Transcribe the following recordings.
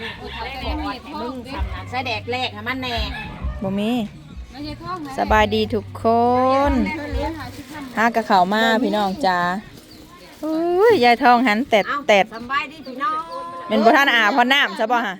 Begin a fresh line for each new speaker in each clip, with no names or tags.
มึงทำงานใส่แดกแรกให้มันแน่
บ่มี
ไม่ใช่ท้องนะ
สบายดีทุกคนหากระเขามาพี่น้องจ้าอุ้ยยายทองหันแตดแตด
สบายดีพี่น้อง
เป็นบ่ท่านอาบพอน้ำซะบ่ฮะ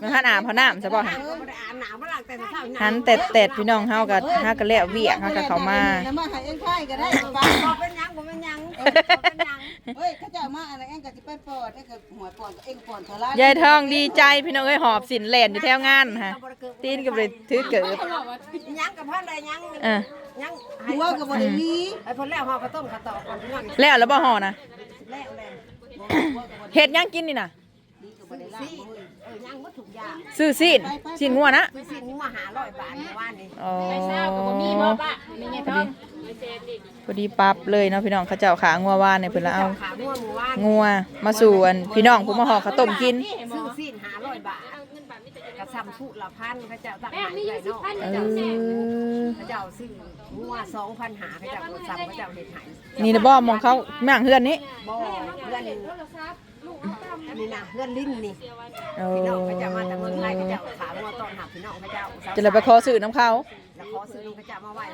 เป็นท่านอาบพอน้ำซะบ่ฮะ
ก็บ่ได้อ่านหนาวมาหลังแต่เช้า
หันแตดแตดพี่น้องเฮาก็หากระแล้วเวียกหากระเขามา
แล้วมาให้เอ็งไข่ก็ได้ป้า
บ่เป็นหยังบ่เป็นหยังบ่เป็นหยัง
เฮ้ยเขาเจ้ามาอะไรเอ็งก็สิไปปอดเอ็งก็หัวปอดเอ็งปอดเท่าไร
ยายทองดีใจพี่น้องเอ้ยหอบสินแล่นอยู่แถวงานฮะตีนก็บ่ได้ถือเกิบ
หยังกับพ่อได้หยัง
เออ
หยัง
หัวก็บ่ได้มี
ไอ้เพิ่นแล้วเฮาก็ต้มข้าวตอกก่อนพี่น้อง
แล้วแล้วบ่ห่อนะ
แล้วแล้ว
เฮ็ดหยังกินนี่น่ะ
บ่ได้สิเออหยังบ่ถูกอย่าง
ซื้อซีนซีนงัวนะ
คือสินี่มาหา100บาทเมื่อวานนี้
อ๋อ
มีบ่ปะมีไงท้อง
พอดีปรับเลยเนาะพี่น้องเขาเจ้าขางัวว่านเนี่ยเพิ่นละเอา
ขางัวหมู่วาน
งัวมาสู่อันพี่น้องผู้มาห่อข้าวต้มกิน
ซื้อสิน500บาทกระซำชุละพันเขาเจ้าตั้ง
แม่
ให้
มี
ไว้
สิบ
เนาะ
พัน
เอ
เจ้าแซ่
อ
เขาเจ้าซื้องัว2,000หาเขาเจ้าก็ซ้ำเขาเจ้าเฮ็ดให้
นี่นะบ่มองเขาแม่งเฮือนนี้
บ่เพื่อน นี่นี่นะเพื่อนลิ้นนี่
โอ้
พี่น้องเขาเจ้ามาจากเมืองไทยเขาเจ้าขางัวต้อนรับพี่น้องเขาเจ้า
จะเลยไปขอซื้อน้ำเขา
แล้วขอซื้อน้องเขาเจ้ามาไหว้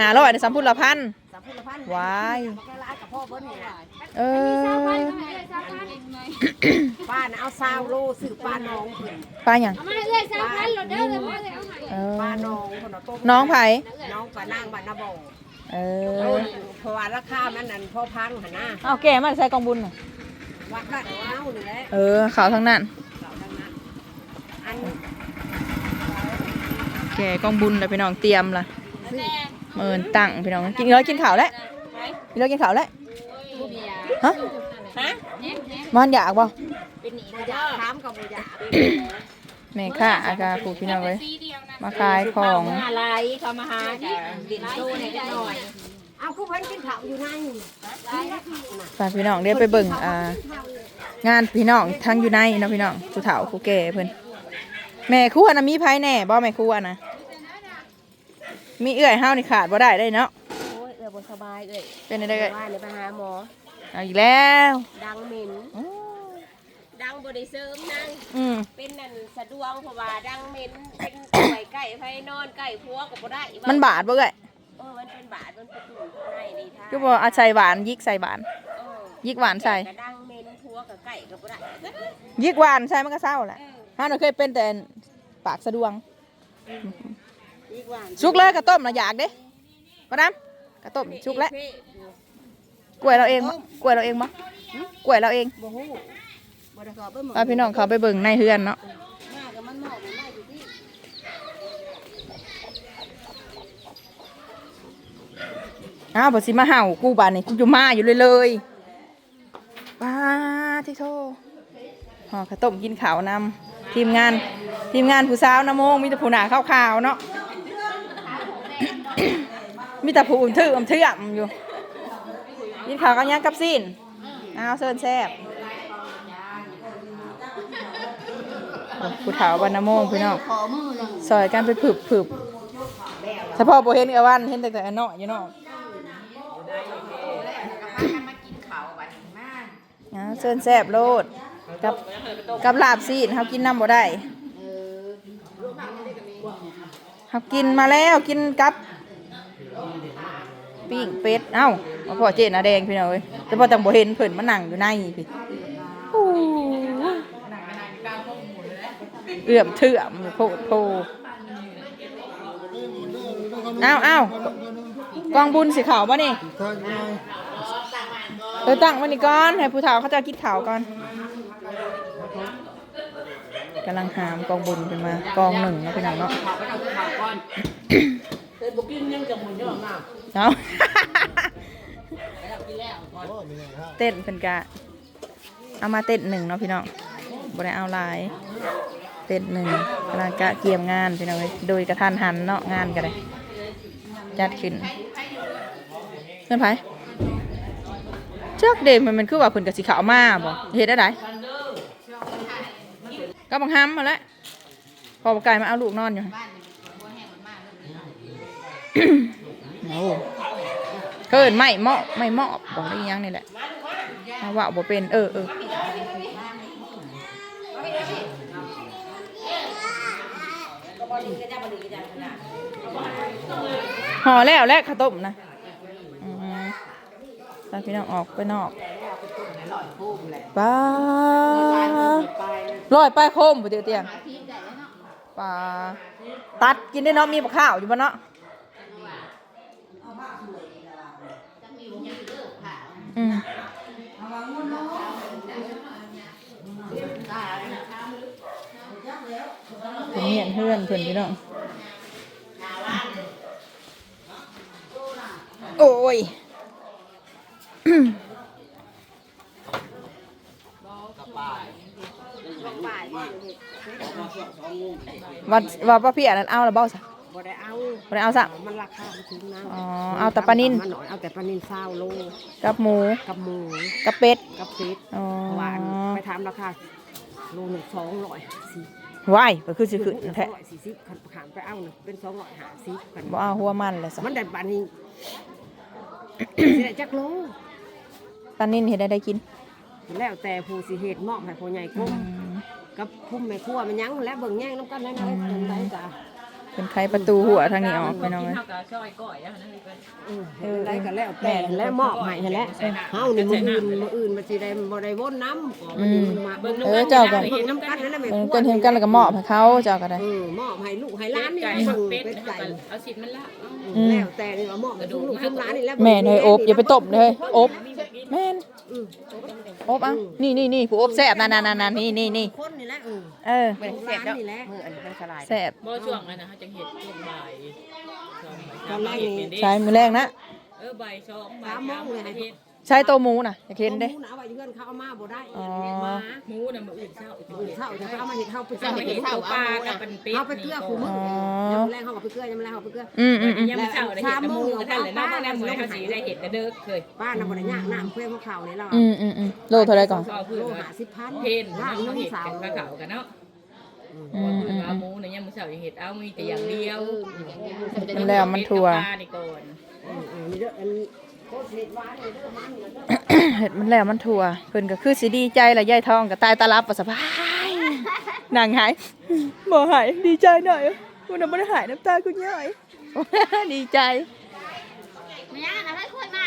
หาร้อยในสัมพุทธละพัน
สามพุทธพันธ์
ว้าย
แกร้านกับพ่อเบิ้ลนี่นะ
เออ
ป้าน่ะเอาซาวโลซื้อปลาน้องเพิ่น
ปลาหยัง
เอามาให้เอ้ยสามพันโหลดเด้อเลยมาเลยเอาให้
เออ
ปลาน้องคนเอาต้ม
น้องไผ
น้องปลานางบ้านนาบ่อ
เอ
เอ
อ
อเพราะว่าราคามันนั่นพ่อพังหั่นนะ
เอาแก่มาใส่กองบุญน่ะ
วัดบ้านเอานี่แหละ
เออขาวทั้งนั้น
เก่าทั้งนั้นอัน
แก่กองบุญแล้วพี่น้องเตรียมล่ะเมินตั้งพี่น้องกินเลยกินข้าวแล้วกินเลยกินข้าวแล้วฮะ
ฮะ
มันอยากบ่
เป็นหนีบ่อยากถามกับบ่อยาก
แม่ค่ะอากาผูพี่น้องเลยมาขายของ
อะไรเขามาหาแต่ดินโตเนี่ยจักหน่อย เอาคือเพิ่นกินข้าวอยู่ใน
ฝากพี่น้องเดี๋ยวไปเบิ่งอ่างานพี่น้องทั้งอยู่ในเนาะพี่น้องผู้เฒ่าผู้แก่เพิ่นแม่ครัวน่ะมีไผแน่บ่แม่ครัวน่ะมีเอื้อยเฮานี่ขาดบ่ได้ได้เนาะ
โอ้ยเออบ่สบายเอ้ย
เป็นได้เอ้ย
ว่าเนี่ยไปหาหมอ
เอาอีกแล้ว
ดังเหม็น
อืม
ดังบ่ได้เสริมนั่ง
อืม
เป็นนั่นสะดวงเพราะว่าดังเหม็นเป็นป่วยใกล้ไผนอนใกล้ผัวก็บ่ได้
มันบาดบ่เอ้ย
เออมันเป็นบาดมันเป็นตุ่มข้างในนี่ท่า
คือบ่เอาใส่หวานยิกใส่หวาน
เออ
ยิกหวานใส่
กระดังเหม็นผัวก็ใกล้ก็บ่ได้
ยิกหวานใส่มันก็เศร้าแหละฮาหนูเคยเป็นแต่ปากสะดวง
อีกว่า
สุกเลยกระต้มน่ะอยากเด้ก็น้ำกระต้มสุกแล้วกล้วยเราเองมะกล้วยเราเองมะกล้วยเราเอง
บ่ฮู้บ่ได้สอบเบิ่งหมอ
พาพี่น้องเขาไปเบิ่งในเฮือนเนาะ
มากับมันหมอกมันได้อยู่ที่
อ้าวบ่สิมาเห่ากูบานนี่กูอยู่มาอยู่เลยเลยป้าที่โทห่อข้าวต้มกินขาวนำทีมงาน ทีมงานผู้สาวน้ำโมงมีแต่ผู้หนาขาวๆเนาะมีแต่ผู้อุ่มทื่ออุ่มเทื่อมอยู่กินข้าวกันยังกับซีนอ้าวเซินแซ่บผู้เฒ่าวันน้ำโมงพี่น้อง
ขอมือหนึ่ง
ซอยกันไปผึบผึบเฉพาะโบเห็นกับวันเห็นแต่แต่อันเนาะอยู่เนาะ อ่าเส้นแซบโลดกับกับลาบซีนเขากินน้ำบ่ได้เขากินมาแล้วกินกับปิ้งเป็ดเอ้ามาพอเจนาแดงพี่น้องเอ้ยแต่พอจังบ่เห็นเพิ่นมานั่งอยู่ในพี่อู้เอื้อมเถื่อมโพดโพอ้าวอ้าวกองบุญสีขาวป่ะนี่ เออตั้งมันนี่ก่อน ให้ผู้เฒ่าเขาจะกินข่าวก่อนกำลังหามกองบุญขึ้นมากองหนึ่งนะพี่น้องเนาะเอาเต้นเป็นกะเอามาเต้นหนึ่งเนาะพี่น้องบ่ได้เอาหลาย เต้นหนึ่งกำลังกะเกียมงานพี่น้องเอ้ยโดยกระทันหันเนาะงานกันเลยจัดขึ้นเพื่อนไผ เชือกเดมมันมันคือว่าเพิ่นก็สีขาวมากบ่เห็ดได้ไดก็บังห้ํมาแล้วพอบ่ไก่มาเอาลูกนอนอยู่โอ้เกินไม่เหมาะไม่เหมาะบอกได้ยังนี่แหละมาว่าบ่เป็น เออเออห่อแล้วและข้าวต้มนะ ตอนพี่น้องออกไปนอกปลาลอยไปโคมผู้เดียวเตียงปลาตัดกินได้เนาะมีปลาข้าวอยู่บ่เนาะอืมเป็นเมียนเพื่อนเพื่อนพี่น้องโอ้ย วัดว่าป้าพี่อันนั้นเอาละเบ้าซะ
บ่ได้เอา
บ่ได้เอาซะ
มันราคามันถึงนะ
อ๋อเอาแต่ปลานิน
มันหน่อยเอาแต่ปลานินเศร้าโล
กับหมู
กับหมู
กับเป็ด
กับพริก
อ๋อ
หวานไปถามราคาโลหนึ่งสองร้อยสี่
ว้ายก็คือสิขึ้น
สอ
แท้
งร้อยสี่สิบขันขามไปเอาน่ะเป็นสองร้อยห้าสิบกัน
บ่เอาหัวมันเลยซะ
มันได้ปลานินสิได้จักโล
ปลานินเฮ็ดได้ได้กิน
แล้วแต่ผู้สิเหตุมอบให้ผู้ใหญ่กุ้ม
อืม
กับคุ้มแม่ครัวมันยังและเบิ่งแย่งน้ำกันได้ไหมเป็นไรจ้ะ
เป็นไขประตูหัวทางนี้ออกไปน้องเอ้ย
เออเป็นไรกันแล้วแต่และมอบให้ให้แล้วเฮานี่มื้ออื่นมื้ออื่นมันสิได้บ่ได้วนน้ำมันสิมาเบิ่ง
เออเจ้าก็
เห็นน้ำกันนั่นแหละแม่
เอ
ค
อ
รัว
เป็นเห็นกันแล้วก็มอบให้เขาเจ้าก็ได้
เออมอบให้ลูกให้หล้านนี่เบิ่งเป็นไก่
เอาสิมันละ
อืม
แล้วแต่นี่ว่ามอบให้ลูกลูกชุมหลานนี่แล้ว
แม่เนยอบอย่าไปตบเลยอบแม่น
อืม
อบอะนี่นี่นี่ผู้อบแซ่บนั่นนั่นนั่นนี่นี่นี่
คนนี่แหละเออ
เออ
เป็นหลานนี่แหละ
มืออันนี้เป็นสลาย
แซ่บ
บ่ช่วงนั้นนะฮะจังเห็ดช่วงบ่าย
ตอนแรกนี่
ใช้มือแรกนะ
เออบ่ายสองบ่า
สายมโม
สางม
เลย ให้
เห็ด
ใช้โตวหมูน่ะอยากเห็นเด้
หมูนะเอาไว้เงินเขาเอามาบ่ได้
อ๋อ
มา
หมูน่ะมื้ออื่นเช้าอีก
อื่นเท่าจะเอามาเห็ดเท่าไป
เช้าไปเห็ดเช้าปลากับเป็นเป็ด
เอาไปเกลือคู่มือ
อ๋อ
ยำแรงเขากับไปเกลือยำแรงเขาไปเกลือ
อืมอืมอืม
ยังไม่เช้าได้เห็ดแต่หมูกระทั่งเลยเนาะบ่ได้มื้อเขาสิได้เห็ดแต่เด้อเคย
ป้าน่ะบ่ได้ยากน้ำเพื่อนพวกเขาเนี่ยเรา
อืมอืมอืมโลเท่าไรก่อน
ก็คือ
โล
ว่า
หาสิบพัน
เพน
ล่า
เนาะ
ง
เขา
น้อง
เห็ด
สาว
กันปลาเขากันเนาะ
อืม
คื
อื
อ
ม
ว่าหมูเนี่ยยังมื้อเช้ายังเห็ดเอามีแต่อย่างเดียว
มันแล้วมันถั่ว
ปลานี่ก่อน
อืมอืมนี่เด้ออันนี้โคตรเห็ดหวานเลยเด้อมันเนี่ย เด้อ
เห็ดมันแล้วมันถั่วเพิ่นก็คือสิดีใจละยายทองก็ตายตาลับว่าสบายนางหายบ่หายดีใจหน่อยคุณน่ะบ่ได้หายน้ำตาคุณย่อยดีใจ
ไม่ยากนะให้คุยมา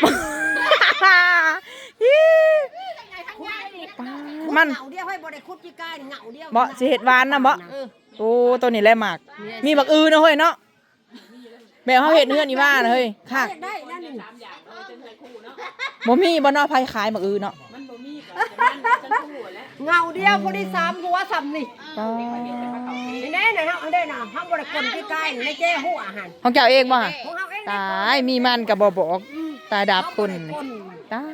มัน
เหงาเดียวให้บ่ได้คุดพี่กายนี่เหงาเดียว
บ่สิเห็ดหวานนะบ่
เออ
โอ้ตัวนี้แหละหมาก มีบักอือนะเฮ้ยเนาะแม่เขาเห็ดเฮือนอีบ้านะเฮ้ยค่ะ
ได้ได้นั่นนี่
บ่มีบ่เนาะไผขายบักอือเนาะ
มันบ่มีก็จะมันจังคู่แหล้ว
เหงาเดียวพอได้สามหัวสามนี่
อ๋อ
นี่แน่น่ะเนาะอันได้น่ะห้ามบ่ได้คนพี่กายนี่ในแจ้หัวอาหาร
ของเจ้าเองบ่ฮะ
ของเฮาเอง
ตายมีมันก็บ่บอกตายดับคน
คน
ตา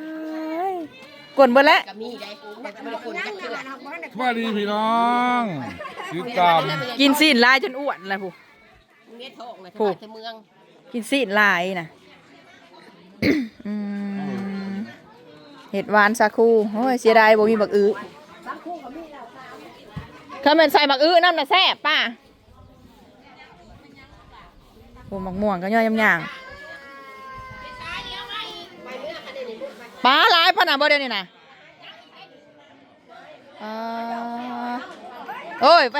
ยกวนเบิดแล้ว
ก็มีได้แต่บ่ได้คน
นั่
จั
ง
ก
น่ะ
เทื่อ
นะบ่ได้
สวัสดีพี่น้องติดตาม
กินซีนลายจนอ้วนแล้วผู้
เฮ็ดทองเลย
โอ้
ทางเมือง
กินซีนลายน่ะ อืม เห็ดหวานซาคูโอ้ยเสียดายบ่มีบักอือถ้าแม่นใส่บักอือน้ำน่ะแซ่บป้าโอ้มักม่วงก็ย่อยยำย่างปลาหลายพะน่ะบ่เดี๋ยวนี้น่ะอ่าโอ้ยไป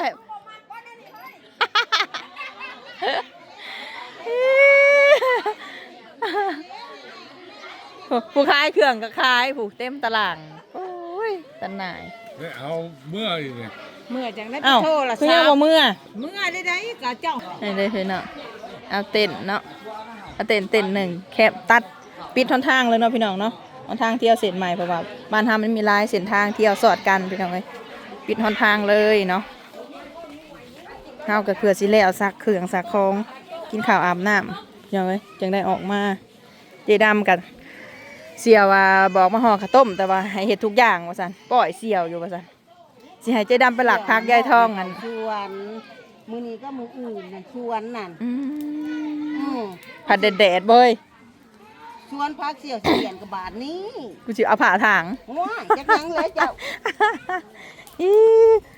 ผู้ขายเครื่องก็ขายผู้เต็มตลาดโอ้ยตันหน่าย
ได้เอาเมื่ออีกเนี่ย
เมื่อจังได้
เอ้า
โทร
คือยังบ่เมื่อ
เมื่อได้ได้ก็เจ้า
นี่เลยเนาะเอาเต็นท์เนาะเอาเต็นท์เต็นท์หนึ่งแคบตัดปิดทนทางเลยเนาะพี่น้องเนาะทนทางเที่ยวเส้นใหม่เพราะว่าบ้านทามันมีหลายเส้นทางเที่ยวสอดกันพี่น้องเลยปิดทนทางเลยเนาะเฮาก็เพื่อสิแล้วซักเครื่องซักของกินข้าวอาบน้ำพี่น้องเลยจังได้ออกมา เจดำกัน เสี่ยวว่าบอกมาห่อข้าวต้ม แต่ว่าให้เฮ็ดทุกอย่างว่าซั่นปล่อยเสี่ยวอยู่ว่าซั่นสิให้เจดำไปหลักพักยายทองกัน
ชวนมื้อนี้ก็มื้ออื่นน่ะชวนนั่น
อื
อื
ม
อ
ผัดแดดๆเบ้ย
ชวนพักเสี่ยวเสียนกับบาทนี้
กูจะเอาผ่าถาง
ว้ายจักยังเลยเจ้า
อี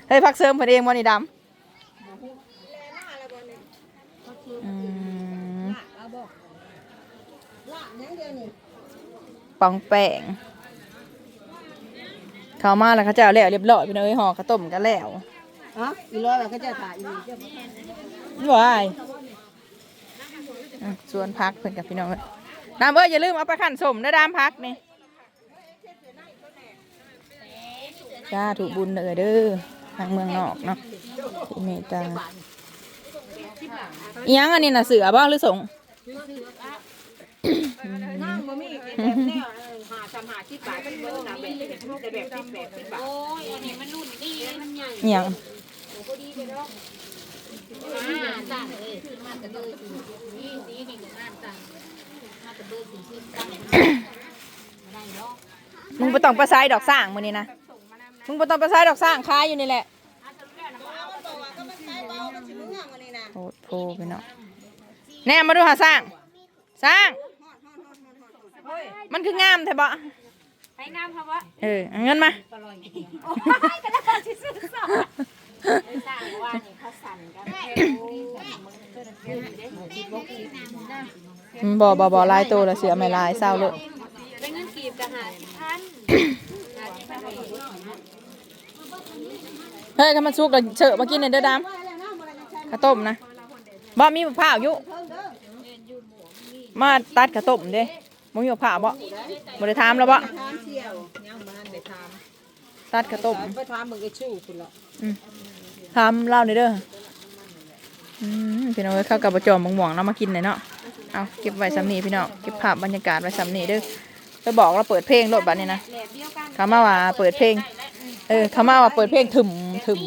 เฮ้ยพักเสริมเพอเองวันนี้ดำอืม ปองแป้งเขามาแล้วเขาจะเอาแล้วเรียบร้อยพี่น้อยห่อข้าวต้มกันแล้ว
อ๋ออีร้อยว่าเขาจะถ่ายอีก
ว้ายอะส่วนพักเพิ่นกับพี่น้องเอ้ยน้ำเอ้ยอย่าลืมเอาไปขันสมนะดามพักนี่จ้าถูกบุญเด้อเด้อทางเมืองนอกเนาะที่เมตาอีหยังอันนี้น่ะเสือบ้างหรือสง
นั่งบ่มีแบบแนวหาสามหาที่ปลายเป็นเบิ่งหน้าแบบแต่แบบที่แบบที่ปลาย
โอ้ยอันนี้มันรุ่นดีมันใหญ่
อีหยัง
อ่าจ้าเอ้ยมันก็เลยสินี่สีนี่ก็งานจ้ามันก็เลยสิขึ้นตั้งได้เนาะ
มึงบ่ต้องไปใส่ดอกสร้างมื้อนี้นะมึงบ่ต้องไปใส่ดอกสร้างคายอยู่นี่แหละโอ้โหพี่น้องแน่มาดูหาสร้าง สร้าง มันคืองามแท้บ่
ไปงามเพราะว่า
เออเอาเงินมา
โอ้ยก็แล้วสิซื้อสองสร้างว่านี่เขาสั่นกันแค่โอ้ยมันเกิดขึ้นได้หมดที่บ่คือ
อืมบ่บ่บ่ลายโตแล้วเสือไม่ลายเศร้าเลย
ได้เงินกีบก็หาสิพัน
เฮ้ยถ้ามันสุกแล้วเชอะมากินหน่อยเด้อดามข้าวต้มนะบ่มีมะพร้าวอยู่มาตัดข้าวต้มเด้ บ่มีมะพร้าวบ่บ่ได้ถามแล้วบ่
ถามเสี่ยวยังบ่ทันได้ถาม
ตัดข้าวต้ม
ไปถามมึงไอ้ชู้พุ่นละ
ทำเล่าหน่อยเด้ออืมพี่น้องเอ้ยเข้ากับประจอมม่วงๆเนาะมากินหน่อยเนาะเอาเก็บไว้ซ้ำนี้พี่น้องเก็บภาพบรรยากาศไว้ซ้ำนี้เด้อไปบอกเราเปิดเพลงรถบัดนี้นะ
แหลบเดียวกัน
เขามาว่าเปิดเพลง เออเขามาว่าเปิดเพลงถึมถึม